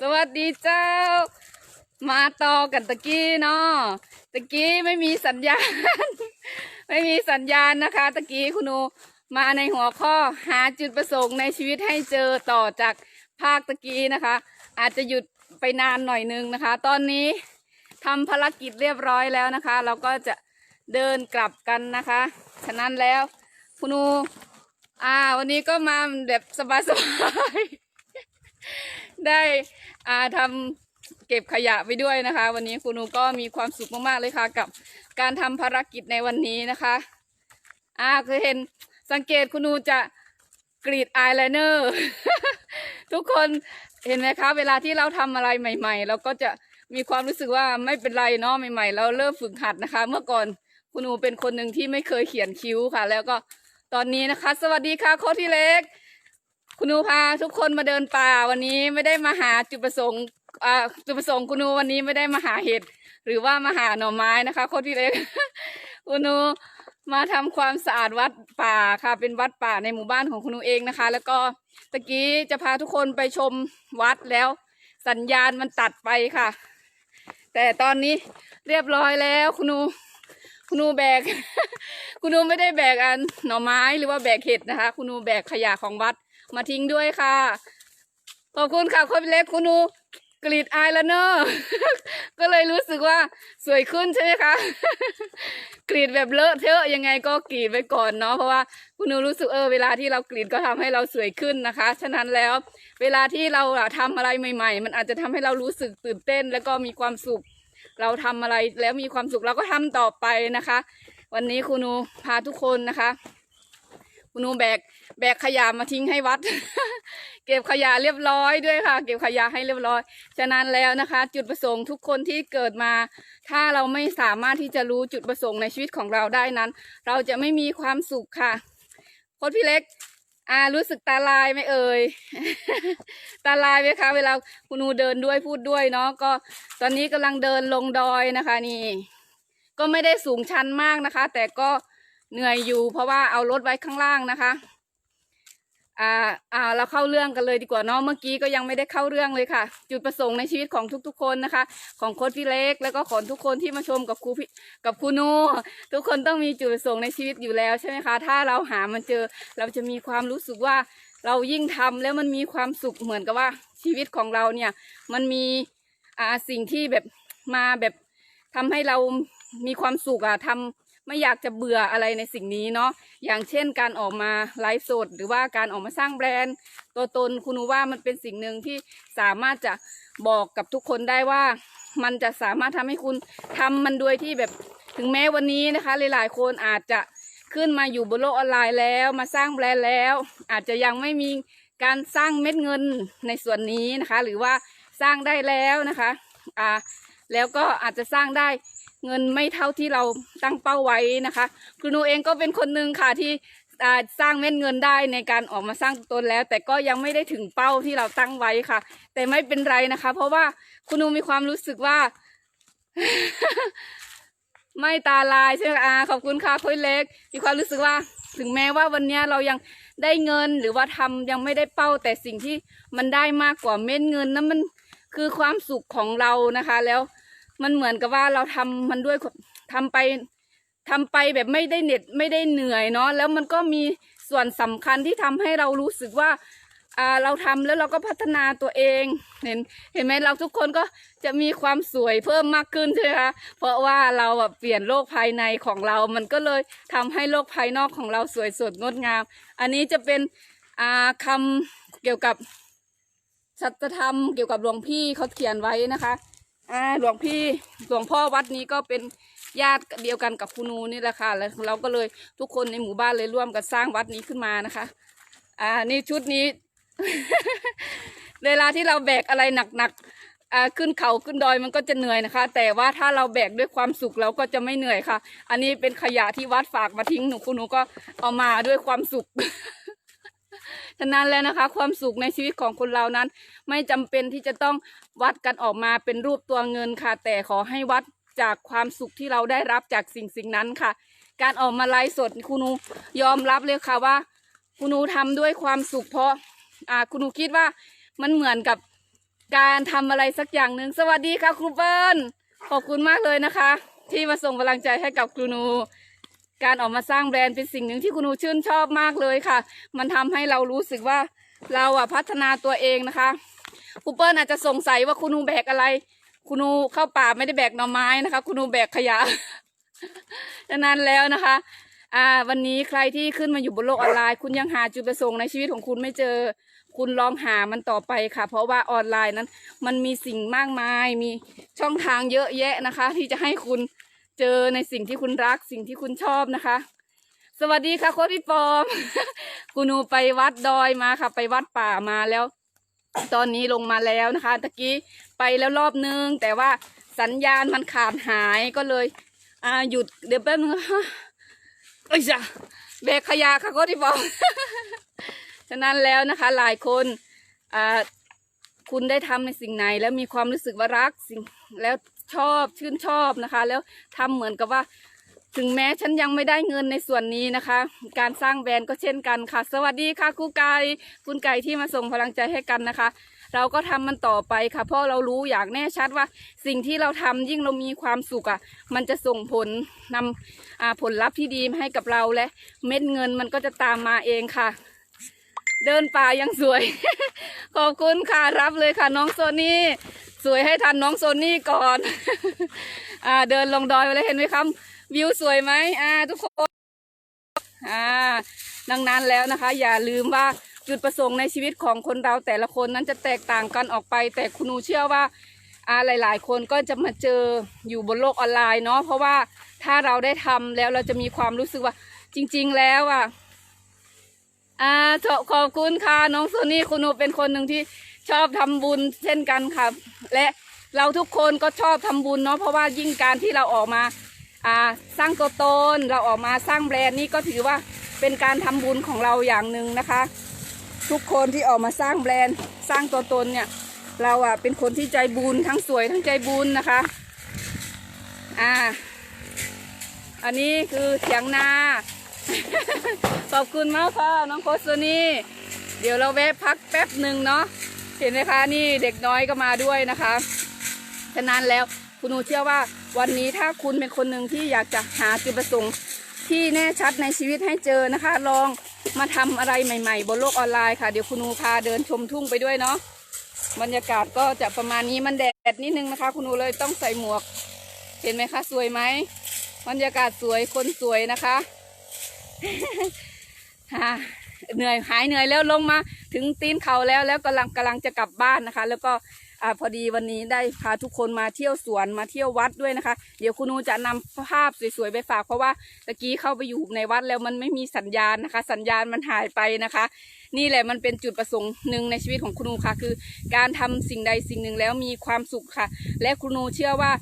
สวัสดีเจ้า มาต่อกันตะกี้เนาะตะกี้ไม่มีสัญญาณ ไม่มีสัญญาณนะคะตะกี้คุณนูมาในหัวข้อหาจุดประสงค์ในชีวิตให้เจอต่อจากภาคตะกี้นะคะ อาจจะหยุดไปนานหน่อยนึงนะคะ ตอนนี้ทำภารกิจเรียบร้อยแล้วนะคะ เราก็จะเดินกลับกันนะคะ ฉะนั้นแล้วคุณนูอ่า วันนี้ก็มาแบบสบายๆ ได้อาทำเก็บขยะไปด้วยนะคะ วันนี้คุณนูก็มีความสุขมากๆเลยค่ะ กับการทำภารกิจในวันนี้นะคะอ่าคือเห็นสังเกตคุณนูจะกรีดอายไลเนอร์ทุกคนเห็นไหมคะ เวลาที่เราทำอะไรใหม่ ๆ เราก็จะมีความรู้สึกว่าไม่เป็นไรเนาะใหม่ ๆ เราเริ่มฝึกหัดนะคะ เมื่อก่อนคุณหนูเป็นคนหนึ่งที่ไม่เคยเขียนคิ้วค่ะ แล้วก็ตอนนี้นะคะ สวัสดีค่ะโคชที่เล็ก คุณนูพาทุกคนมาเดินป่าวันนี้ไม่ได้มาหาจุดประสงค์อ่าจุดประสงค์คุณนูวันนี้ไม่ได้มาหาเห็ดหรือว่ามาหาหน่อไม้นะคะ โคตรที่เล็ก คุณนูมาทำความสะอาดวัดป่าค่ะ เป็นวัดป่าในหมู่บ้านของคุณนูเองนะคะ แล้วก็ตะกี้จะพาทุกคนไปชมวัดแล้ว สัญญาณมันตัดไปค่ะ แต่ตอนนี้เรียบร้อยแล้วคุณนูคุณนูแบก คุณนูไม่ได้แบกอันหน่อไม้หรือว่าแบกเห็ดนะคะ คุณนูแบกขยะของวัด มาทิ้งด้วยค่ะ ขอบคุณค่ะคนเล็กคุณนูกรีดอายแล้วเนอะก็เลยรู้สึกว่าสวยขึ้นใช่ไหมคะกรีดแบบเลอะเทอะยังไงก็กรีดไว้ก่อนเนาะเพราะว่าคุณนูรู้สึกเออเวลาที่เรากรีดก็ทำให้เราสวยขึ้นนะคะ ฉะนั้นแล้ว เวลาที่เราอะทำอะไรใหม่ ๆ มันอาจจะทำให้เรารู้สึกตื่นเต้น แล้วก็มีความสุข เราทำอะไรแล้วมีความสุขเราก็ทำต่อไปนะคะ วันนี้คุณนูพาทุกคนนะคะ คุณนูแบก แบกขยะมาทิ้งให้วัด เก็บขยะเรียบร้อยด้วยค่ะ เก็บขยะให้เรียบร้อย ฉะนั้นแล้วนะคะ จุดประสงค์ทุกคนที่เกิดมา ถ้าเราไม่สามารถที่จะรู้จุดประสงค์ในชีวิตของเราได้นั้น เราจะไม่มีความสุขค่ะโค้ชพี่เล็กอ่ารู้สึกตาลายไหมเอ่ย ตาลายไหมคะ เวลาคุณนูเดินด้วยพูดด้วยเนาะก็ตอนนี้กำลังเดินลงดอยนะคะ นี่ ก็ไม่ได้สูงชันมากนะคะ แต่ก็เหนื่อยอยู่เพราะว่าเอารถไว้ข้างล่างนะคะ อ่าอ่าเราเข้าเรื่องกันเลยดีกว่าเนาะเมื่อกี้ก็ยังไม่ได้เข้าเรื่องเลยค่ะ จุดประสงค์ในชีวิตของทุกๆคนนะคะ ของโค้ชพี่เล็กแล้วก็ของทุกคนที่มาชมกับครูพี่กับครูนูทุกคนต้องมีจุดประสงค์ในชีวิตอยู่แล้วใช่ไหมคะ ถ้าเราหามันเจอเราจะมีความรู้สึกว่าเรายิ่งทำแล้วมันมีความสุขเหมือนกับว่าชีวิตของเราเนี่ย มันมีอ่าสิ่งที่แบบมาแบบทำให้เรามีความสุขอะทำ ไม่อยากจะเบื่ออะไรในสิ่งนี้เนาะอย่างเช่นการออกมาไลฟ์สด หรือว่าการออกมาสร้างแบรนด์ ตัวตนคุณว่ามันเป็นสิ่งหนึ่งที่สามารถจะบอกกับทุกคนได้ว่า มันจะสามารถทำให้คุณทำมันโดยที่แบบถึงแม้วันนี้นะคะ หลายๆ คนอาจจะขึ้นมาอยู่บนโลกออนไลน์แล้ว มาสร้างแบรนด์แล้ว อาจจะยังไม่มีการสร้างเม็ดเงินในส่วนนี้นะคะ หรือว่าสร้างได้แล้วนะคะ อ่า แล้วก็อาจจะสร้างได้เงินไม่เท่าที่เราตั้งเป้าไว้นะคะคุณนูเองก็เป็นคนหนึ่งค่ะที่สร้างเม็ดเงินได้ในการออกมาสร้างตนแล้ว แต่ก็ยังไม่ได้ถึงเป้าที่เราตั้งไว้ค่ะ แต่ไม่เป็นไรนะคะ เพราะว่าคุณนูมีความรู้สึกว่า ไม่ตาลายใช่ไหมอาขอบคุณค่ะคุยเล็ก มีความรู้สึกว่า ถึงแม้ว่าวันนี้เรายังได้เงินหรือว่าทำยังไม่ได้เป้า แต่สิ่งที่มันได้มากกว่าเม็ดเงินนั้นมันคือความสุขของเรานะคะ แล้ว มันเหมือนกับว่าเราทำมันด้วยทำไปทำไปแบบไม่ได้เหน็ดไม่ได้เหนื่อยเนาะแล้วมันก็มีส่วนสำคัญที่ทำให้เรารู้สึกว่าอ่าเราทำแล้วเราก็พัฒนาตัวเองเห็นเห็นไหมเราทุกคนก็จะมีความสวยเพิ่มมากขึ้นใช่ไหมคะเพราะว่าเราแบบเปลี่ยนโลกภายในของเรา มันก็เลยทำให้โลกภายนอกของเราสวยสดงดงาม อันนี้จะเป็นอ่าคำเกี่ยวกับสัจธรรมเกี่ยวกับหลวงพี่เขาเขียนไว้นะคะ อ่าหลวงพี่หลวงพ่อวัดนี้ก็เป็นญาติเดียวกันกับคุณนูนี่แหละค่ะแล้วเราก็เลยทุกคนในหมู่บ้านเลยร่วมกันสร้างวัดนี้ขึ้นมานะคะ อ่านี่ชุดนี้ เวลาที่เราแบกอะไรหนักๆอ่าขึ้นเขาขึ้นดอยมันก็จะเหนื่อยนะคะ แต่ว่าถ้าเราแบกด้วยความสุขเราก็จะไม่เหนื่อยค่ะ อันนี้เป็นขยะที่วัดฝากมาทิ้งหนูคุณนูก็เอามาด้วยความสุข ฉะนั้นแล้วนะคะ ความสุขในชีวิตของคนเรานั้น ไม่จำเป็นที่จะต้องวัดกันออกมาเป็นรูปตัวเงินค่ะ แต่ขอให้วัดจากความสุขที่เราได้รับจากสิ่งสิ่งนั้นค่ะ การออกมาไลฟ์สดคุณนูยอมรับเลยค่ะว่า คุณนูทำด้วยความสุขเพราะอ่าคุณนูคิดว่ามันเหมือนกับการทำอะไรสักอย่างหนึ่งสวัสดีค่ะครูเปิ้ลขอบคุณมากเลยนะคะ ที่มาส่งพลังใจให้กับครูนู การออกมาสร้างแบรนด์เป็นสิ่งหนึ่งที่ครูนูชื่นชอบมากเลยค่ะ มันทำให้เรารู้สึกว่าเราอะพัฒนาตัวเองนะคะครูเปิ้ลอาจจะสงสัยว่าครูนูแบกอะไรครูนูเข้าป่าไม่ได้แบกหน่อไม้นะคะครูนูแบกขยะดังนั้นแล้วนะคะอ่าวันนี้ใครที่ขึ้นมาอยู่บนโลกออนไลน์ คุณยังหาจุดประสงค์ในชีวิตของคุณไม่เจอ คุณลองหามันต่อไปค่ะ เพราะว่าออนไลน์นั้น มันมีสิ่งมากมาย มีช่องทางเยอะแยะนะคะ ที่จะให้คุณ เจอในสิ่งที่คุณรักสิ่งที่คุณชอบนะคะ สวัสดีค่ะโค้ชพี่ปอมกูนูไปวัดดอยมาค่ะ ไปวัดป่ามาแล้ว ตอนนี้ลงมาแล้วนะคะตะกี้ไปแล้วรอบนึง แต่ว่าสัญญาณมันขาดหายก็เลย อ่าหยุดเดี๋ยวแป๊บนึงเอ้ยจ้ะแบรกขยะค่ะโค้ชพี่ปอมฉะนั้นแล้วนะคะ หลายคนอ่าคุณได้ทำในสิ่งไหนแล้วมีความรู้สึกว่ารักสิ่งแล้ว ชอบชื่นชอบนะคะ แล้วทำเหมือนกับว่า ถึงแม้ฉันยังไม่ได้เงินในส่วนนี้นะคะ การสร้างแบรนด์ก็เช่นกันค่ะ สวัสดีค่ะครูไก่คุณไก่ที่มาส่งพลังใจให้กันนะคะ เราก็ทำมันต่อไปค่ะ เพราะเรารู้อย่างแน่ชัดว่า สิ่งที่เราทำยิ่งเรามีความสุขอะ มันจะส่งผลนำอ่าผลลัพธ์ที่ดีมาให้กับเราและเม็ดเงินมันก็จะตามมาเองค่ะ เดินป่ายังสวย ขอบคุณค่ะรับเลยค่ะน้องโซนี่สวยให้ทันน้องโซนี่ก่อน อ่า เดินลงดอยไปเลยเห็นไหมครับวิวสวยไหมอ่า ทุกคนอ่าดังนั้นแล้วนะคะ อย่าลืมว่าจุดประสงค์ในชีวิตของคนเราแต่ละคนนั้นจะแตกต่างกันออกไป แต่คุณนูเชื่อว่าอ่าหลาย ๆ คนก็จะมาเจออยู่บนโลกออนไลน์เนาะเพราะว่าถ้าเราได้ทำแล้วเราจะมีความรู้สึกว่าจริง ๆ แล้วอะ อ่าขอขอบคุณค่ะ น้องโซนี่คุณหนูเป็นคนหนึ่งที่ชอบทำบุญเช่นกันค่ะ และเราทุกคนก็ชอบทำบุญเนาะเพราะว่ายิ่งการที่เราออกมาอ่าสร้างตัวตนเราออกมาสร้างแบรนด์นี่ก็ถือว่าเป็นการทำบุญของเราอย่างหนึ่งนะคะ ทุกคนที่ออกมาสร้างแบรนด์สร้างตัวตนเนี่ย เราอะเป็นคนที่ใจบุญทั้งสวยทั้งใจบุญนะคะอ่าอันนี้คือเถียงนา ขอบคุณมากค่ะ น้องโคสนี่เดี๋ยวเราแวะพักแป๊บหนึ่งเนาะเห็นไหมคะนี่เด็กน้อยก็มาด้วยนะคะฉะนั้นแล้วคุณหนูเชื่อว่าวันนี้ถ้าคุณเป็นคนหนึ่งที่อยากจะหาจุดประสงค์ที่แน่ชัดในชีวิตให้เจอนะคะ ลองมาทำอะไรใหม่ ๆ บนโลกออนไลน์ค่ะ เดี๋ยวคุณหนูพาเดินชมทุ่งไปด้วยเนาะบรรยากาศก็จะประมาณนี้มันแดดนิดนึงนะคะ คุณหนูเลยต้องใส่หมวก เห็นไหมคะ สวยไหมบรรยากาศสวยคนสวยนะคะ เหนื่อยหายเหนื่อยแล้วลงมาถึงตีนเขาแล้วแล้วกำลังกำลังจะกลับบ้านนะคะ แล้วก็อพอดีวันนี้ได้พาทุกคนมาเที่ยวสวนมาเที่ยววัดด้วยนะคะ เดี๋ยวคุณนูจะนำภาพสวยๆไปฝากเพราะว่าตะกี้เข้าไปอยู่ในวัดแล้วมันไม่มีสัญญาณนะคะ สัญญาณมันหายไปนะคะ นี่แหละมันเป็นจุดประสงค์หนึ่งในชีวิตของคุณนูค่ะ คือ การทำสิ่งใดสิ่งหนึ่งแล้วมีความสุขค่ะ และคุณนูเชื่อว่า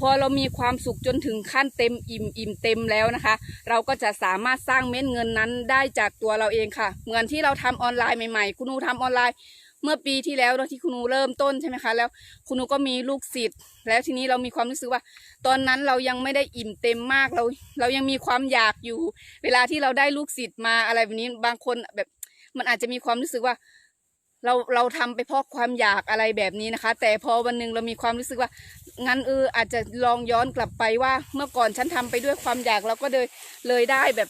พอเรามีความสุขจนถึงขั้นเต็มอิ่มอิ่มเต็มแล้วนะคะ เราก็จะสามารถสร้างเม็ดเงินนั้นได้จากตัวเราเองค่ะ เหมือนที่เราทำออนไลน์ใหม่ๆ คุณนูทำออนไลน์ เมื่อปีที่แล้วที่คุณนูเริ่มต้นใช่ไหมคะ แล้วคุณนูก็มีลูกศิษย์แล้วทีนี้เรามีความรู้สึกว่า ตอนนั้นเรายังไม่ได้อิ่มเต็มมากเรา เรายังมีความอยากอยู่ เวลาที่เราได้ลูกศิษย์มาอะไรแบบนี้บางคนแบบมันอาจจะมีความรู้สึกว่า เราเราทำไปเพราะความอยากอะไรแบบนี้นะคะ แต่พอวันหนึ่งเรามีความรู้สึกว่างั้นเอออาจจะลองย้อนกลับไปว่า เมื่อก่อนฉันทำไปด้วยความอยากเราก็เลยเลยได้แบบ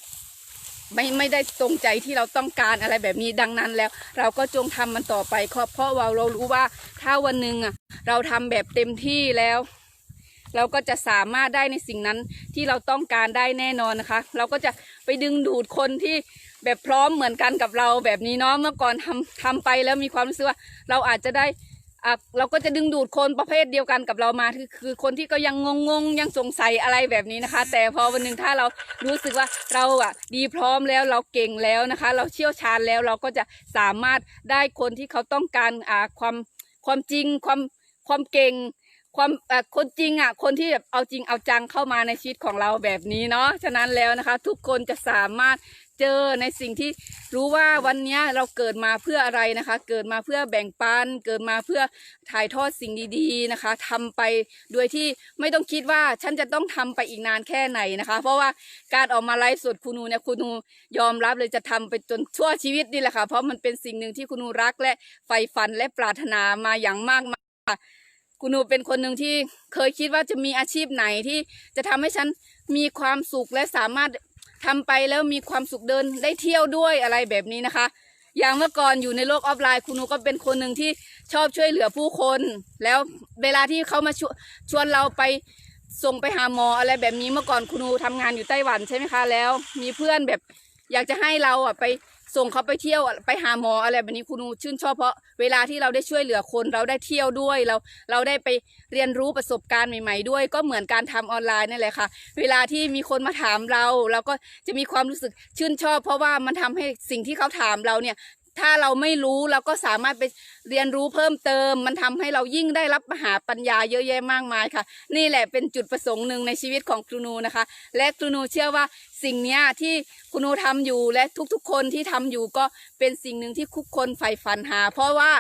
ไม่ไม่ได้ตรงใจที่เราต้องการอะไรแบบนี้ดังนั้นแล้ว เราก็จงทำมันต่อไปเพราะเพราะว่าเรารู้ว่าถ้าวันหนึ่งอะเราทำแบบเต็มที่แล้ว เราก็จะสามารถได้ในสิ่งนั้นที่เราต้องการได้แน่นอนนะคะ เราก็จะไปดึงดูดคนที่ แบบพร้อมเหมือนกันกับเราแบบนี้เนาะเมื่อก่อนทำทำไปแล้วมีความรู้สึกว่า เราอาจจะได้อะเราก็จะดึงดูดคนประเภทเดียวกันกับเรามาคือคือคนที่ก็ยังงงงยังสงสัยอะไรแบบนี้นะคะ แต่พอวันหนึ่งถ้าเรารู้สึกว่าเราอะดีพร้อมแล้วเราเก่งแล้วนะคะ เราเชี่ยวชาญแล้วเราก็จะสามารถได้คนที่เขาต้องการอ่าความความจริงความความเก่ง ความคนจริงอะ คนที่แบบเอาจริงเอาจังเข้ามาในชีวิตของเราแบบนี้เนาะ ฉะนั้นแล้วนะคะ ทุกคนจะสามารถเจอในสิ่งที่รู้ว่าวันนี้เราเกิดมาเพื่ออะไรนะคะ เกิดมาเพื่อแบ่งปัน เกิดมาเพื่อถ่ายทอดสิ่งดีๆนะคะทำไปโดยที่ไม่ต้องคิดว่าฉันจะต้องทำไปอีกนานแค่ไหนนะคะ เพราะว่าการออกมาไลฟ์สดคุณนูเนี่ยคุณนูยอมรับเลยจะทำไปจนชั่วชีวิตนี่แหละค่ะ เพราะมันเป็นสิ่งหนึ่งที่คุณนูรักและใฝ่ฝันและปรารถนามาอย่างมากมาย คุณหนูเป็นคนหนึ่งที่เคยคิดว่าจะมีอาชีพไหนที่จะทำให้ฉันมีความสุขและสามารถทำไปแล้วมีความสุขเดินได้เที่ยวด้วยอะไรแบบนี้นะคะ อย่างเมื่อก่อนอยู่ในโลกออฟไลน์ คุณหนูก็เป็นคนหนึ่งที่ชอบช่วยเหลือผู้คน แล้วเวลาที่เขามาชวชวนเราไปส่งไปหาหมออะไรแบบนี้เมื่อก่อนคุณหนูทำงานอยู่ไต้หวันใช่ไหมคะแล้ว มีเพื่อนแบบอยากจะให้เราอะไป ส่งเขาไปเที่ยวไปหาหมออะไรแบบนี้คุณหนูชื่นชอบเพราะเวลาที่เราได้ช่วยเหลือคนเราได้เที่ยวด้วยเราเราได้ไปเรียนรู้ประสบการณ์ใหม่ ๆ ด้วย ก็เหมือนการทำออนไลน์นั่นแหละค่ะ เวลาที่มีคนมาถามเรา เราก็จะมีความรู้สึกชื่นชอบ เพราะว่ามันทำให้สิ่งที่เขาถามเราเนี่ย ถ้าเราไม่รู้เราก็สามารถไปเรียนรู้เพิ่มเติม มันทำให้เรายิ่งได้รับมหาปัญญาเยอะแยะมากมายค่ะ นี่แหละเป็นจุดประสงค์หนึ่งในชีวิตของครูนูนะคะ และครูนูเชื่อว่าสิ่งนี้ที่ครูนูทำอยู่และทุกๆ คนที่ทำอยู่ก็เป็นสิ่งหนึ่งที่ทุกคนใฝ่ฝันหา เพราะว่า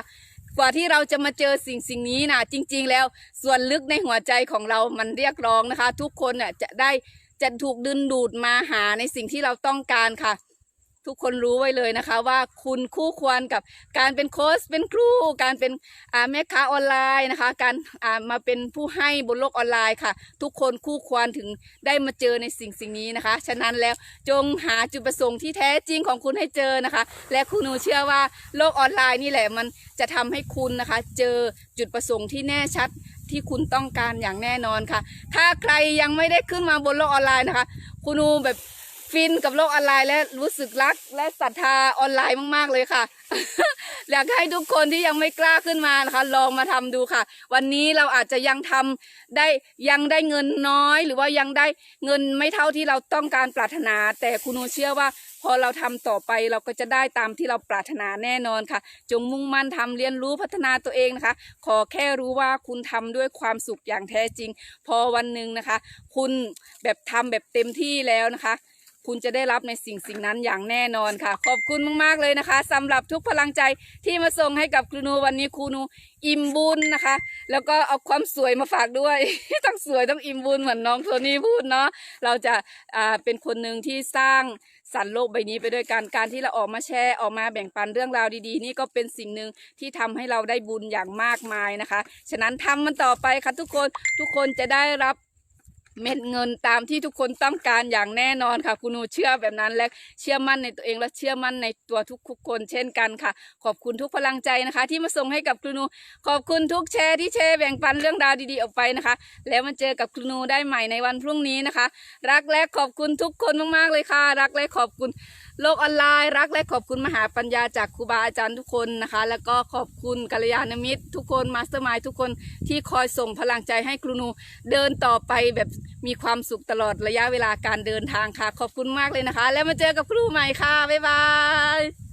กว่าที่เราจะมาเจอสิ่งสิ่งนี้นะจริง ๆ แล้วส่วนลึกในหัวใจของเรามันเรียกร้องนะคะ ทุกคนน่ะจะได้จะถูกดึงดูดมาหาในสิ่งที่เราต้องการค่ะ ทุกคนรู้ไว้เลยนะคะ ว่าคุณคู่ควรกับการเป็นโค้ชเป็นครู การเป็นแม่ค้าออนไลน์นะคะ การมาเป็นผู้ให้บนโลกออนไลน์ค่ะ ทุกคนคู่ควรถึงได้มาเจอในสิ่งสิ่งนี้นะคะ ฉะนั้นแล้วจงหาจุดประสงค์ที่แท้จริงของคุณให้เจอนะคะ และคุณหนูเชื่อว่าโลกออนไลน์นี่แหละมันจะทำให้คุณนะคะ เจอจุดประสงค์ที่แน่ชัดที่คุณต้องการอย่างแน่นอนค่ะ ถ้าใครยังไม่ได้ขึ้นมาบนโลกออนไลน์นะคะ คุณหนูแบบ ฟินกับโลกออนไลน์และรู้สึกรักและศรัทธาออนไลน์มากๆเลยค่ะ อยากให้ทุกคนที่ยังไม่กล้าขึ้นมานะคะ ลองมาทำดูค่ะ วันนี้เราอาจจะยังทำได้ยังได้เงินน้อย หรือว่ายังได้เงินไม่เท่าที่เราต้องการปรารถนา แต่คุณโนเชื่อว่า พอเราทำต่อไปเราก็จะได้ตามที่เราปรารถนาแน่นอนค่ะ จงมุ่งมั่นทำเรียนรู้พัฒนาตัวเองนะคะ ขอแค่รู้ว่าคุณทำด้วยความสุขอย่างแท้จริง พอวันหนึ่งนะคะ คุณแบบทำแบบเต็มที่แล้วนะคะ คุณจะได้รับในสิ่งสิ่งนั้นอย่างแน่นอนค่ะ ขอบคุณมากๆเลยนะคะสำหรับทุกพลังใจที่มาส่งให้กับครูนูวันนี้ครูนูอิ่มบุญนะคะ แล้วก็เอาความสวยมาฝากด้วยต้องสวยต้องอิ่มบุญเหมือนน้องโทนี่พูดเนาะเราจะอ่าเป็นคนหนึ่งที่สร้างสรรค์โลกใบนี้ไปด้วยกันการที่เราออกมาแชร์ออกมาแบ่งปันเรื่องราวดีๆ นี่ก็เป็นสิ่งหนึ่งที่ทำให้เราได้บุญอย่างมากมายนะคะ ฉะนั้นทำมันต่อไปค่ะทุกคนทุกคนจะได้รับ เม็ดเงินตามที่ทุกคนต้องการอย่างแน่นอนค่ะ คุณหนูเชื่อแบบนั้นและเชื่อมั่นในตัวเองและเชื่อมั่นในตัวทุกๆคนเช่นกันค่ะ ขอบคุณทุกพลังใจนะคะ ที่มาส่งให้กับคุณหนูขอบคุณทุกแชร์ที่แชร์แบ่งปันเรื่องราวดีๆออกไปนะคะ แล้วมาเจอกับคุณหนูได้ใหม่ในวันพรุ่งนี้นะคะ รักและขอบคุณทุกคนมากๆเลยค่ะ รักและขอบคุณ โลกออนไลน์รักและขอบคุณมหาปัญญาจากครูบาอาจารย์ทุกคนนะคะ แล้วก็ขอบคุณกัลยาณมิตร ทุกคนมาสเตอร์มายทุกคนที่คอยส่งพลังใจให้ครูนูเดินต่อไปแบบมีความสุขตลอดระยะเวลาการเดินทางค่ะ ขอบคุณมากเลยนะคะ แล้วมาเจอกับครูใหม่ค่ะบ๊ายบาย